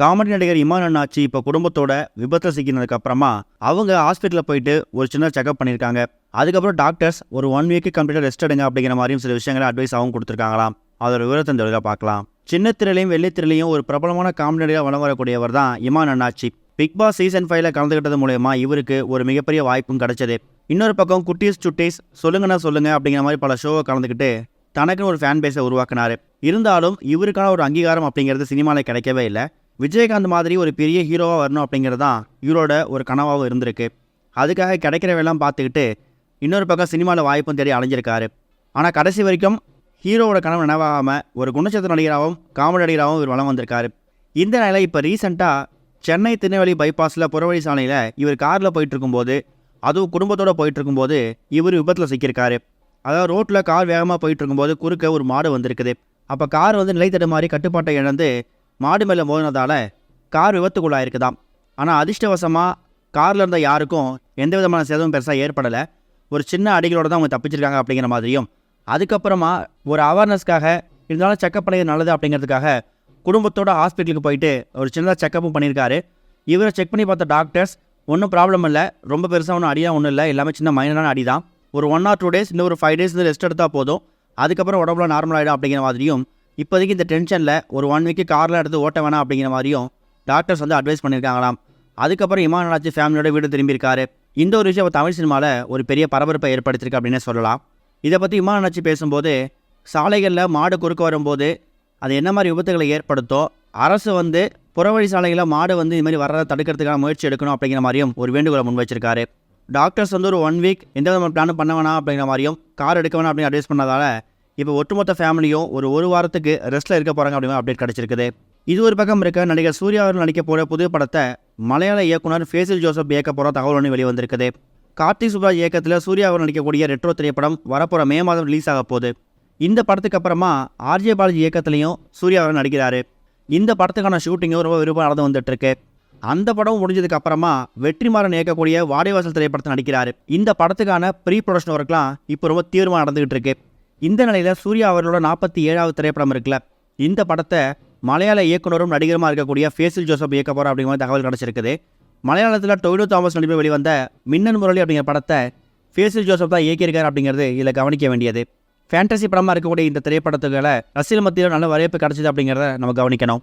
Comedy நடிகர் இமான் அண்ணாச்சி இப்போ குடும்பத்தோட விபத்தில் சிக்கினதுக்கு அப்புறமா அவங்க ஹாஸ்பிட்டலில் போயிட்டு ஒரு சின்ன செக்அப் பண்ணியிருக்காங்க அதுக்கப்புறம் டாக்டர்ஸ் ஒரு ஒன் வீக்கு கம்ப்ளீட்டாக ரெஸ்ட் எடுங்க அப்படிங்கிற மாதிரியும் சில விஷயங்களை அட்வைஸ் ஆகும் கொடுத்துருக்காங்களாம். அதோட விவரத்தை இந்த வழியாக பார்க்கலாம். சின்ன திரையிலையும் வெள்ளித்திரையிலையும் ஒரு பிரபலமான காமெடி நடிகர் வளம் வரக்கூடியவர் தான் Imman Annachi. Big Boss season ஃபைவ்ல கலந்துக்கிட்டது மூலயமா இவருக்கு ஒரு மிகப்பெரிய வாய்ப்பும் கிடைச்சது. இன்னொரு பக்கம் குட்டீஸ் சுட்டீஸ் சொல்லுங்கண்ணா சொல்லுங்க அப்படிங்கிற மாதிரி பல ஷோவை கலந்துக்கிட்டு தனக்குன்னு ஒரு ஃபேன் பேஸை உருவாக்குனாரு. இருந்தாலும் இவருக்கான ஒரு அங்கீகாரம் அப்படிங்கிறது சினிமாவில் கிடைக்கவே இல்லை. விஜயகாந்த் மாதிரி ஒரு பெரிய ஹீரோவாக வரணும் அப்படிங்கிறது தான் இவரோட ஒரு கனவாகவும் இருந்திருக்கு. அதுக்காக கிடைக்கிறவெல்லாம் பார்த்துக்கிட்டு இன்னொரு பக்கம் சினிமாவில் வாய்ப்பும் தேடி அலைஞ்சிருக்காரு. ஆனால் கடைசி வரைக்கும் ஹீரோவோட கனவு நினைவாகாமல் ஒரு குணச்சத்திர நடிகராகவும் காமெடி நடிகராகவும் இவர் வளம் வந்திருக்காரு. இந்த நிலை இப்போ ரீசெண்டாக சென்னை திருநெல்வேலி பைபாஸில் புறவழி சாலையில் இவர் காரில் போயிட்டுருக்கும்போது அதுவும் குடும்பத்தோடு போயிட்டுருக்கும்போது இவர் விபத்தில் சிக்கியிருக்காரு. அதாவது ரோட்டில் கார் வேகமாக போயிட்டுருக்கும்போது குறுக்க ஒரு மாடு வந்திருக்குது. அப்போ கார் வந்து நிலை தடுமாறி கட்டுப்பாட்டை இழந்து மாடு மேலே மோதினதால கார் விபத்துக்குள்ளாயிருக்குதாம். ஆனால் அதிர்ஷ்டவசமாக காரில் இருந்த யாருக்கும் எந்த விதமான சேதமும் பெருசாக ஏற்படலை. ஒரு சின்ன அடிகளோட தான் அவங்க தப்பிச்சிருக்காங்க அப்படிங்கிற மாதிரியும். அதுக்கப்புறமா ஒரு அவேர்னஸ்க்காக இருந்தாலும் செக்கப் பண்ணியது நல்லது அப்படிங்கிறதுக்காக குடும்பத்தோட ஹாஸ்பிட்டலுக்கு போயிட்டு ஒரு சின்னதாக செக்கப்பும் பண்ணியிருக்காரு. இவரை செக் பண்ணி பார்த்த டாக்டர்ஸ் ஒன்றும் ப்ராப்ளம் இல்லை. ரொம்ப பெருசாக ஒன்றும் அடியாக ஒன்றும் இல்லை. எல்லாமே சின்ன மைனரான அடி தான் ஒரு ஒன் ஆர் டூ டேஸ் இன்னும் ஒரு ஃபைவ் டேஸ் ரெஸ்ட் எடுத்தால் போதும். அதுக்கப்புறம் உடம்புல நார்மல் ஆகிடும் அப்படிங்கிற மாதிரியும் இப்போதைக்கு இந்த டென்ஷனில் ஒரு ஒன் வீக்கு காரில் எடுத்து ஓட்ட வேணாம் அப்படிங்கிற மாதிரியும் டாக்டர்ஸ் வந்து அட்வைஸ் பண்ணியிருக்காங்களாம். அதுக்கப்புறம் இமான் அண்ணாச்சி ஃபேமிலியோட வீடு திரும்பியிருக்காரு. இந்த ஒரு விஷயம் தமிழ் சினிமாவில் ஒரு பெரிய பரபரப்பை ஏற்படுத்தியிருக்கு அப்படின்னே சொல்லலாம். இதை பற்றி இமான் அண்ணாச்சி பேசும்போது சாலைகளில் மாடு குறுக்க வரும்போது அது என்ன மாதிரி விபத்துகளை ஏற்படுத்தோ அரசு வந்து புறவழி சாலைகளில் மாடு வந்து இது மாதிரி வர்றதை தடுக்கிறதுக்கான முயற்சி எடுக்கணும் அப்படிங்கிற மாதிரியும் ஒரு வேண்டுகோளை முன் வச்சிருக்காரு. டாக்டர்ஸ் வந்து ஒரு ஒன் வீக் எந்த விதமான பிளானும் பண்ண வேணாம் அப்படிங்கிற மாதிரியும் கார் எடுக்க வேணாம் அப்படின்னு அட்வைஸ் பண்ணதால் இப்போ ஒட்டுமொத்த ஃபேமிலியும் ஒரு ஒரு வாரத்துக்கு ரெஸ்ட்டில் இருக்க போகிறாங்க அப்படின்னு அப்டேட் கிடச்சிருக்குது. இது ஒரு பக்கம் இருக்க நடிகர் சூர்யா அவர்கள் நடிக்க போகிற புது படத்தை மலையாள இயக்குனர் ஃபேசில் ஜோசப் இயக்க போகிற தகவல் ஒன்று வெளிவந்திருக்குது. கார்த்திக் சுப்ராஜ் இயக்கத்தில் சூர்யா அவர் நடிக்கக்கூடிய ரெட்ரோ திரைப்படம் வரப்போகிற மே மாதம் ரிலீஸ் ஆக போகுது. இந்த படத்துக்கு அப்புறமா ஆர்ஜே பாலாஜி இயக்கத்துலையும் சூர்யா அவர் நடிக்கிறாரு. இந்த படத்துக்கான ஷூட்டிங்கும் ரொம்ப விருப்பம் நடந்து வந்துட்டுருக்கு. அந்த படம் முடிஞ்சதுக்கு அப்புறமா வெற்றிமாறன் இயக்கக்கூடிய வாடிவாசல் திரைப்படத்தை நடிக்கிறாரு. இந்த படத்துக்கான ப்ரீ ப்ரொடக்ஷன் ஒர்க்லாம் இப்போ ரொம்ப தீவிரமாக நடந்துகிட்டு இருக்கு. இந்த நிலையில் சூர்யா அவர்களோட நாற்பத்தி ஏழாவது திரைப்படம் இருக்குல்ல இந்த படத்தை மலையாள இயக்குனரும் நடிகருமா இருக்கக்கூடிய ஃபேசில் ஜோசப் இயக்க போகிற அப்படிங்கிற தகவல் கிடச்சிருக்குது. மலையாளத்தில் டொய்லோ தாமஸ் நடிப்பில் வெளிவந்த மின்னன் முரளி அப்படிங்கிற படத்தை ஃபேசில் ஜோசப் தான் இயக்கியிருக்காரு அப்படிங்கிறது இதில் கவனிக்க வேண்டியது. ஃபேண்டசி படமாக இருக்கக்கூடிய இந்த திரைப்படத்துக்களை ரசிகர் மத்தியில் நல்ல வரவேற்பு கிடச்சிது அப்படிங்கிறத நம்ம கவனிக்கணும்.